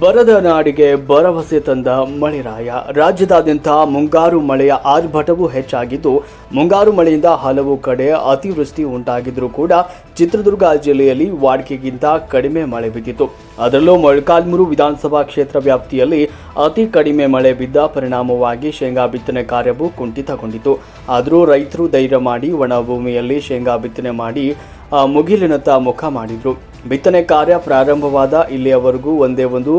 ಬರದ ನಾಡಿಗೆ ಭರವಸೆ ತಂದ ಮಳೆರಾಯ. ರಾಜ್ಯದಾದ್ಯಂತ ಮುಂಗಾರು ಮಳೆಯ ಆರ್ಭಟವೂ ಹೆಚ್ಚಾಗಿದ್ದು, ಮುಂಗಾರು ಮಳೆಯಿಂದ ಹಲವು ಕಡೆ ಅತಿವೃಷ್ಟಿ ಉಂಟಾಗಿದ್ರೂ ಕೂಡ ಚಿತ್ರದುರ್ಗ ಜಿಲ್ಲೆಯಲ್ಲಿ ವಾಡಿಕೆಗಿಂತ ಕಡಿಮೆ ಮಳೆ ಬಿದ್ದಿತು ಅದರಲ್ಲೂ ಮೊಳಕಾಲ್ಮೂರು ವಿಧಾನಸಭಾ ಕ್ಷೇತ್ರ ವ್ಯಾಪ್ತಿಯಲ್ಲಿ ಅತಿ ಕಡಿಮೆ ಮಳೆ ಬಿದ್ದ ಪರಿಣಾಮವಾಗಿ ಶೇಂಗಾ ಬಿತ್ತನೆ ಕಾರ್ಯವು ಕುಂಠಿತಗೊಂಡಿತು ಆದರೂ ರೈತರು ಧೈರ್ಯ ಮಾಡಿ ಒಣಭೂಮಿಯಲ್ಲಿ ಶೇಂಗಾ ಬಿತ್ತನೆ ಮಾಡಿ ಮುಗಿಲಿನತ್ತ ಮುಖ ಮಾಡಿದ್ರು. ಬಿತ್ತನೆ ಕಾರ್ಯ ಪ್ರಾರಂಭವಾದ ಇಲ್ಲಿಯವರೆಗೂ ಒಂದೇ ಒಂದು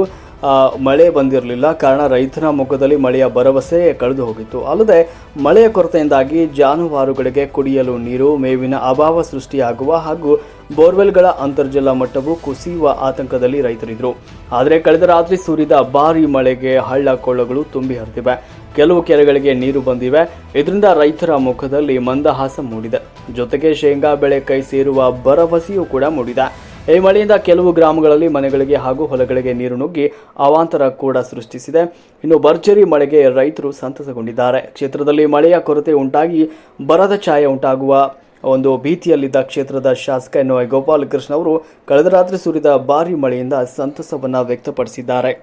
ಮಳೆ ಬಂದಿರಲಿಲ್ಲ. ಕಾರಣ ರೈತನ ಮುಖದಲ್ಲಿ ಮಳೆಯ ಭರವಸೆ ಕಳೆದು ಹೋಗಿತ್ತು. ಅಲ್ಲದೆ, ಮಳೆಯ ಕೊರತೆಯಿಂದಾಗಿ ಜಾನುವಾರುಗಳಿಗೆ ಕುಡಿಯಲು ನೀರು, ಮೇವಿನ ಅಭಾವ ಸೃಷ್ಟಿಯಾಗುವ ಹಾಗೂ ಬೋರ್ವೆಲ್ಗಳ ಅಂತರ್ಜಲ ಮಟ್ಟವು ಕುಸಿಯುವ ಆತಂಕದಲ್ಲಿ ರೈತರಿದ್ರು. ಆದರೆ, ಕಳೆದ ರಾತ್ರಿ ಸುರಿದ ಭಾರೀ ಮಳೆಗೆ ಹಳ್ಳ ಕೊಳ್ಳಗಳು ತುಂಬಿ ಹರಿದಿವೆ. ಕೆಲವು ಕೆರೆಗಳಿಗೆ ನೀರು ಬಂದಿವೆ. ಇದರಿಂದ ರೈತರ ಮುಖದಲ್ಲಿ ಮಂದಹಾಸ ಮೂಡಿದೆ. ಜೊತೆಗೆ ಶೇಂಗಾ ಬೆಳೆ ಕೈ ಸೇರುವ ಭರವಸೆಯೂ ಕೂಡ ಮೂಡಿದೆ. ಈ ಮಳೆಯಿಂದ ಕೆಲವು ಗ್ರಾಮಗಳಲ್ಲಿ ಮನೆಗಳಿಗೆ ಹಾಗೂ ಹೊಲಗಳಿಗೆ ನೀರು ನುಗ್ಗಿ ಅವಾಂತರ ಕೂಡ ಸೃಷ್ಟಿಸಿದೆ. ಇನ್ನು ಭರ್ಜರಿ ಮಳೆಗೆ ರೈತರು ಸಂತಸಗೊಂಡಿದ್ದಾರೆ. ಕ್ಷೇತ್ರದಲ್ಲಿ ಮಳೆಯ ಕೊರತೆ ಉಂಟಾಗಿ ಬರದ ಛಾಯೆ ಉಂಟಾಗುವ ಒಂದು ಭೀತಿಯಲ್ಲಿದ್ದ ಕ್ಷೇತ್ರದ ಶಾಸಕ ಎನ್ನುವ ಗೋಪಾಲಕೃಷ್ಣ ಅವರು ಕಳೆದ ರಾತ್ರಿ ಸುರಿದ ಭಾರೀ ಮಳೆಯಿಂದ ಸಂತಸವನ್ನು ವ್ಯಕ್ತಪಡಿಸಿದ್ದಾರೆ.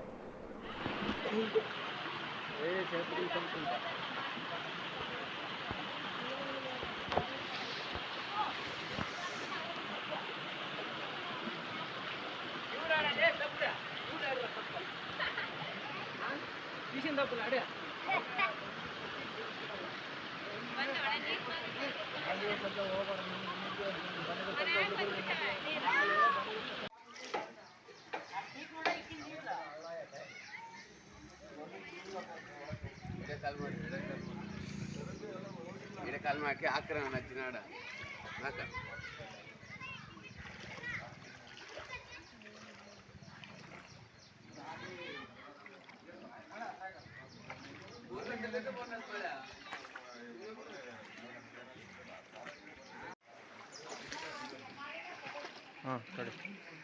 ಇಡ ಕಾಲ್ ಹಾಕಿ ಹಾಕ್ರ ನಚ್ಚಿನಾಡ ಹಾಕ 取れ。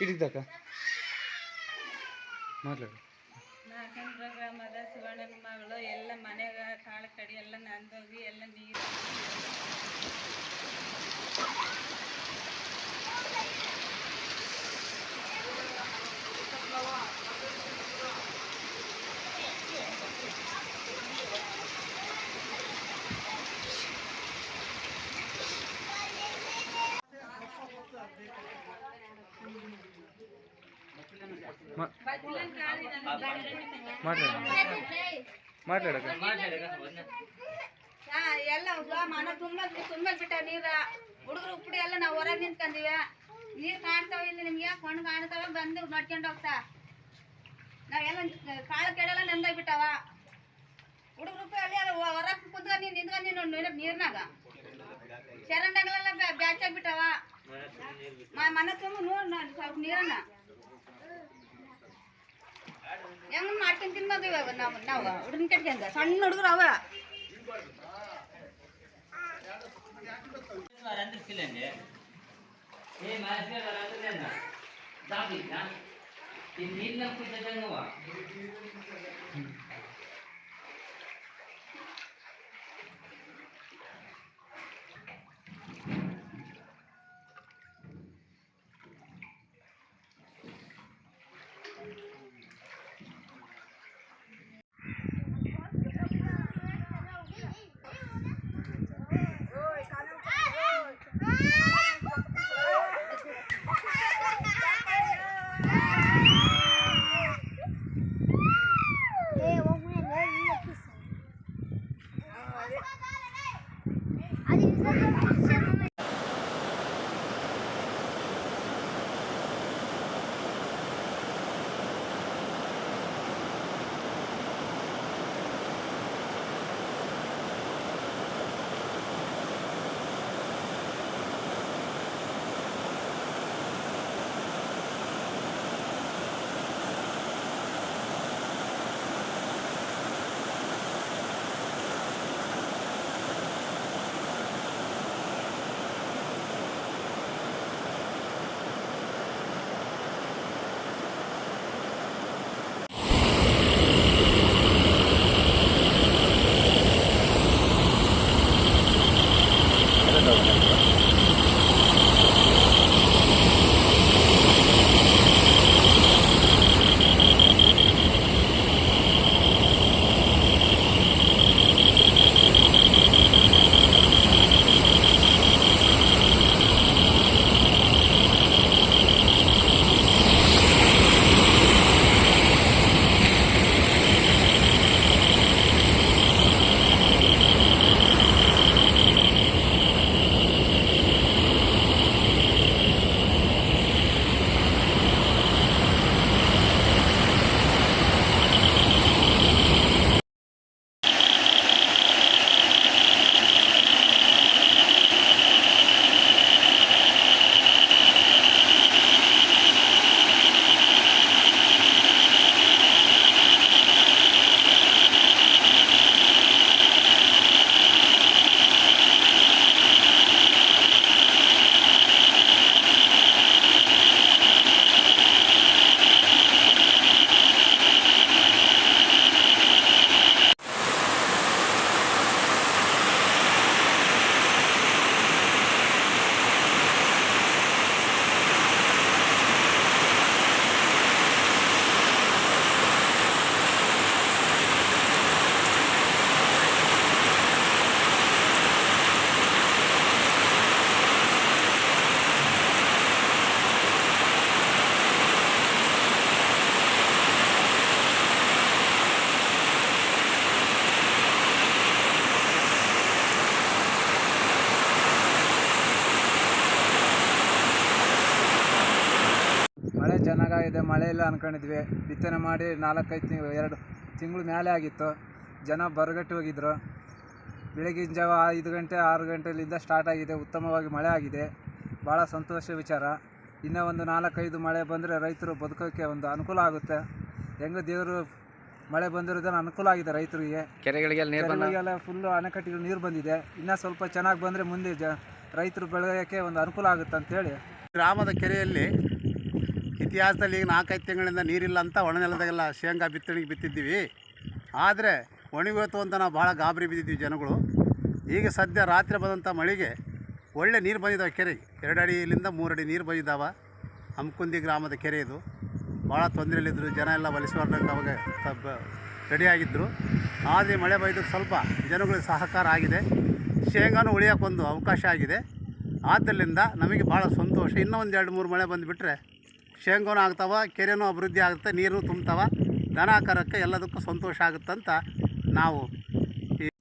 ಇಡಿದಕ್ಕ ಮಾತಾಡು. ಗ್ರಾಮದ ಶಿವಣ್ಣನ ಮಗಳು ಎಲ್ಲ ಮನೆಗ ಕಾಳು ಕಡಿ ಎಲ್ಲ ನಂದೋಗಿ ಎಲ್ಲ ನೀರು ಮಾತಾಡು ಎಲ್ಲ ಮನ ತುಂಬ ತುಂಬ ಬಿಟ್ಟ ನೀರ. ಹುಡುಗರು ಉಪ್ಪಡಿ ಎಲ್ಲ ನಾವು ಹೊರಗೆ ನಿಂತ್ಕೊಂಡಿವ ನೀರು ಕಾಣ್ತಾವ ಇಲ್ಲಿ ನಿಮ್ಗೆ ಕೊಂಡು ಕಾಣ್ತಾವ ಬಂದು ನಡ್ಕೊಂಡು ಹೋಗ್ತಾ. ನಾವೆಲ್ಲ ಕಾಳು ಕೆಡೆಲ್ಲ ನೆಂದ ಬಿಟ್ಟಾವ. ಹುಡುಗರು ಅಲ್ಲಿ ಹೊರಗೆ ಕುಂತ್ಕೊಂಡು ನೀನು ನಿಂತ್ಕೊಂಡು ನೀನು ನೀರ್- ನೀರ್ನಾಗ. ಚರಂಡಗಳೆಲ್ಲ ಬ್ಯಾಚಾಗಿ ಆಗ್ಬಿಟ್ಟಾವ ಮ- ಮನೆ ತುಂಬ ನೋಡ್ ಸ್ವಲ್ಪ ನೀರನ್ನ. ಹೆಂಗ್ ಮಾಡ್ಕೊಂಡು ತಿನ್ನೋದು ನಾವು ನಾವು ಹುಡುಗನ ಕಟ್ಕೊಂಡ ಸಣ್ಣ ಹುಡುಗರು ಅವ ನೀರ್ನ ಕುಡಿದ Hadi bize de bir şey ಚೆನ್ನಾಗಾಗಿದೆ ಮಳೆ ಇಲ್ಲ ಅನ್ಕೊಂಡಿದ್ವಿ. ಬಿತ್ತನೆ ಮಾಡಿ ನಾಲ್ಕೈದು ತಿಂಗಳು ಎರಡು ತಿಂಗಳು ಮೇಲೆ ಆಗಿತ್ತು. ಜನ ಬರಗಟ್ಟಿ ಹೋಗಿದ್ರು. ಬೆಳಗಿನ ಜಾವ ಐದು ಗಂಟೆ ಆರು ಗಂಟೆಲಿಂದ ಸ್ಟಾರ್ಟ್ ಆಗಿದೆ. ಉತ್ತಮವಾಗಿ ಮಳೆ ಆಗಿದೆ. ಭಾಳ ಸಂತೋಷ ವಿಚಾರ. ಇನ್ನೂ ಒಂದು ನಾಲ್ಕೈದು ಮಳೆ ಬಂದರೆ ರೈತರು ಬದುಕೋಕ್ಕೆ ಒಂದು ಅನುಕೂಲ ಆಗುತ್ತೆ. ಹೆಂಗೆ ದೇವರು ಮಳೆ ಬಂದಿರೋದನ್ನ ಅನುಕೂಲ ಆಗಿದೆ ರೈತರಿಗೆ. ಕೆರೆಗಳಿಗೆಲ್ಲ ನೀರು ಬಂದ ಕೆರೆಗಳಿಗೆಲ್ಲ ಫುಲ್ಲು ಅಣೆಕಟ್ಟಿಗೆ ನೀರು ಬಂದಿದೆ. ಇನ್ನೂ ಸ್ವಲ್ಪ ಚೆನ್ನಾಗಿ ಬಂದರೆ ಮುಂದೆ ಜ ರೈತರು ಬೆಳೆಯೋಕ್ಕೆ ಒಂದು ಅನುಕೂಲ ಆಗುತ್ತೆ ಅಂತೇಳಿ. ಗ್ರಾಮದ ಕೆರೆಯಲ್ಲಿ ಇತಿಹಾಸದಲ್ಲಿ ಈಗ ನಾಲ್ಕೈದು ತಿಂಗಳಿಂದ ನೀರಿಲ್ಲ ಅಂತ ಒಣನೆಲದಾಗೆಲ್ಲ ಶೇಂಗಾ ಬಿತ್ತಣಿಗೆ ಬಿತ್ತಿದ್ದೀವಿ. ಆದರೆ ಒಣಗೋಯ್ತು ಅಂತ ನಾವು ಭಾಳ ಗಾಬರಿ ಬಿದ್ದಿದ್ದೀವಿ ಜನಗಳು. ಈಗ ಸದ್ಯ ರಾತ್ರಿ ಬಂದಂಥ ಮಳೆಗೆ ಒಳ್ಳೆ ನೀರು ಬಂದಿದ್ದಾವೆ ಕೆರೆಗೆ ಎರಡು ಅಡಿಯಿಂದ ಮೂರು ಅಡಿ ನೀರು ಬಂದಿದ್ದಾವೆ ಹಮ್ಕುಂದಿ ಗ್ರಾಮದ ಕೆರೆ ಇದು. ಭಾಳ ತೊಂದರೆಯಲ್ಲಿದ್ದರು ಜನ ಎಲ್ಲ ವಲಸಿವರ್ಗಕ್ಕೆ ಅವಾಗ ರೆಡಿಯಾಗಿದ್ದರು ಆದರೆ ಮಳೆ ಬೈದಕ್ಕೆ ಸ್ವಲ್ಪ ಜನಗಳಿಗೆ ಸಹಕಾರ ಆಗಿದೆ. ಶೇಂಗಾನು ಉಳಿಯೋಕ್ಕೊಂದು ಅವಕಾಶ ಆಗಿದೆ. ಆದ್ದರಿಂದ ನಮಗೆ ಭಾಳ ಸಂತೋಷ. ಇನ್ನೂ ಒಂದು ಎರಡು ಮೂರು ಮಳೆ ಬಂದುಬಿಟ್ರೆ ಶೇಂಗಾನು ಆಗ್ತಾವ, ಕೆರೆನೂ ಅಭಿವೃದ್ಧಿ ಆಗುತ್ತೆ ನೀರು ತುಂಬ್ತಾವೆ. ದನ ಕರಕ್ಕೆ ಎಲ್ಲದಕ್ಕೂ ಸಂತೋಷ ಆಗುತ್ತಂತ ನಾವು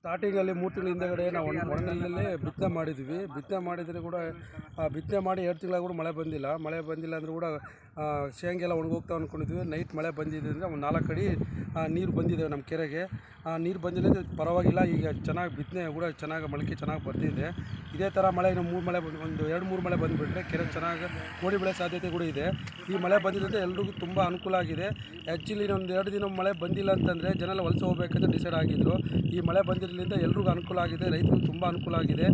ಸ್ಟಾರ್ಟಿಂಗಲ್ಲಿ ಮೂರು ತಿಂಗಳ ಹಿಂದೆಗಡೆ ನಾವು ಒಂದು ಒಣನೆಲಲ್ಲೇ ಬಿತ್ತನೆ ಮಾಡಿದ್ವಿ. ಬಿತ್ತನೆ ಮಾಡಿದರೆ ಕೂಡ ಬಿತ್ತನೆ ಮಾಡಿ ಎರಡು ತಿಂಗಳ ಕೂಡ ಮಳೆ ಬಂದಿಲ್ಲ. ಮಳೆ ಬಂದಿಲ್ಲ ಅಂದರೂ ಕೂಡ ಆ, ಶೇಂಗಾ ಎಲ್ಲ ಒಣಗೋಗ್ತಾ ಅಂದ್ಕೊಂಡಿದ್ವಿ ನೈಟ್ ಮಳೆ ಬಂದಿದೆ ಅಂದರೆ ಒಂದು ನಾಲ್ಕು ಅಡಿ ನೀರು ಬಂದಿದೆ ನಮ್ಮ ಕೆರೆಗೆ. ನೀರು ಬಂದಿಲ್ಲ ಪರವಾಗಿಲ್ಲ ಈಗ ಚೆನ್ನಾಗಿ ಬಿತ್ತನೆ ಕೂಡ ಚೆನ್ನಾಗಿ ಮೊಳಕೆ ಚೆನ್ನಾಗಿ ಬರ್ತಿದೆ ಇದೇ ಥರ ಮಳೆ ಇನ್ನು ಮೂರು ಮಳೆ ಒಂದು ಎರಡು ಮೂರು ಮಳೆ ಬಂದುಬಿಟ್ರೆ ಕೆರೆ ಚೆನ್ನಾಗಿ ಕೋಡಿ ಬೆಳೆ ಸಾಧ್ಯತೆ ಕೂಡ ಇದೆ. ಈ ಮಳೆ ಬಂದಿದ್ದರಿಂದ ಎಲ್ರಿಗೂ ತುಂಬ ಅನುಕೂಲ ಆಗಿದೆ. ಆ್ಯಕ್ಚುಲಿ ಇನ್ನೊಂದು ಎರಡು ದಿನ ಮಳೆ ಬಂದಿಲ್ಲ ಅಂತಂದರೆ ಜನ ಎಲ್ಲ ವಲಸೆ ಹೋಗ್ಬೇಕಂತ ಡಿಸೈಡ್ ಆಗಿದ್ದರು ಈ ಮಳೆ ಬಂದಿರಲಿಂದ ಎಲ್ರಿಗೂ ಅನುಕೂಲ ಆಗಿದೆ ರೈತರಿಗೂ ತುಂಬ ಅನುಕೂಲ ಆಗಿದೆ.